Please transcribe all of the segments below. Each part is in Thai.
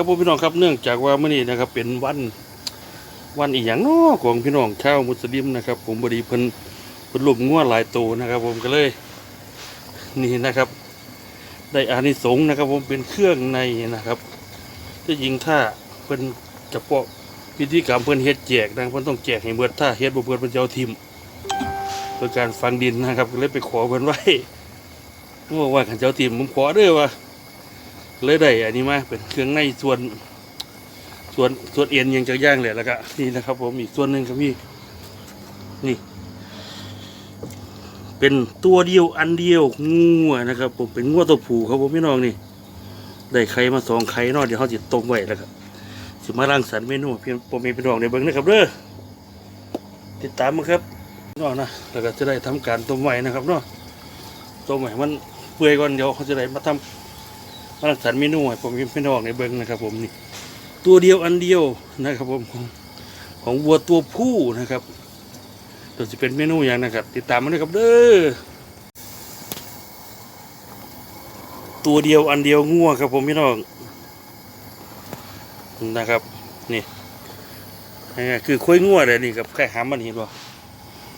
ครับผมพี่น้องครับเนื่องจากว่าเมื่อนี้นะครับเป็นวันวันอีหยังเนาะของพี่น้องชาวมุสลิมนะครับ ผมบดีเพิ่นเพิ่นรวมงัวหลายตัวนะครับ ผมก็เลย นี่นะครับ ได้อานิสงส์นะครับ ผมเป็นเครื่องในนะครับที่จริงถ้าเพิ่นจะปอกพิธีกรรมเพิ่นเฮ็ดแจกนะเพิ่นต้องแจกให้เบิดถ้าเฮ็ดบ่เบิดเพิ่นจะเอาทิมโดยการฝังดินนะครับ ก็เลยไปขอเพิ่นไว้บอกว่าขันเจ้าทิมผมขอเด้อว่า เลยได้อันนี้มาเป็นเครื่องในส่วนส่วนส่วนเอ็นยังจะย่างเลยแล้วก็นี่นะครับ ผมอีกส่วนหนึ่งก็มีนี่ เป็นตัวเดียวอันเดียวงัวนะครับผมเป็นงัวตัวผู้ครับผมพี่น้องนี่ ได้ไข่มาสองไข่นอกเดี๋ยวเขาจะต้มไว้แล้วครับสิมาร่างสรรค์เมนูเพียงผมมีพี่น้องในเบิ้งนะครับเด้อติดตามมาครับน้องนะแล้วก็จะได้ทำการต้มไว้นะครับเนาะต้มไว้มันเปื่อยก่อนเดี๋ยวเขาจะได้มาทำมา รังสรรค์เมนูให้ผมพี่น้องในเบิ้งนะครับ ผมนี่ตัวเดียวอันเดียวนะครับ ผมของของวัวตัวผู้นะครับตัวจะเป็นเมนูอย่างนะครับ ติดตามมาด้วยครับเด้อตัวเดียวอันเดียวงัวครับ ผมพี่น้องนะครับ นี่นี่คือคุ้ยงัวเลยนี่กับไข่หามมันเห็นป่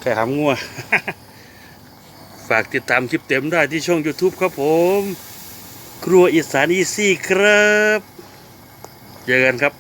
ไข่หามงัวฝากติดตามคลิปเต็มได้ที่ช่อง YouTube ครับผม ครัวอีสานอีซี่ครับ เจอกันครับ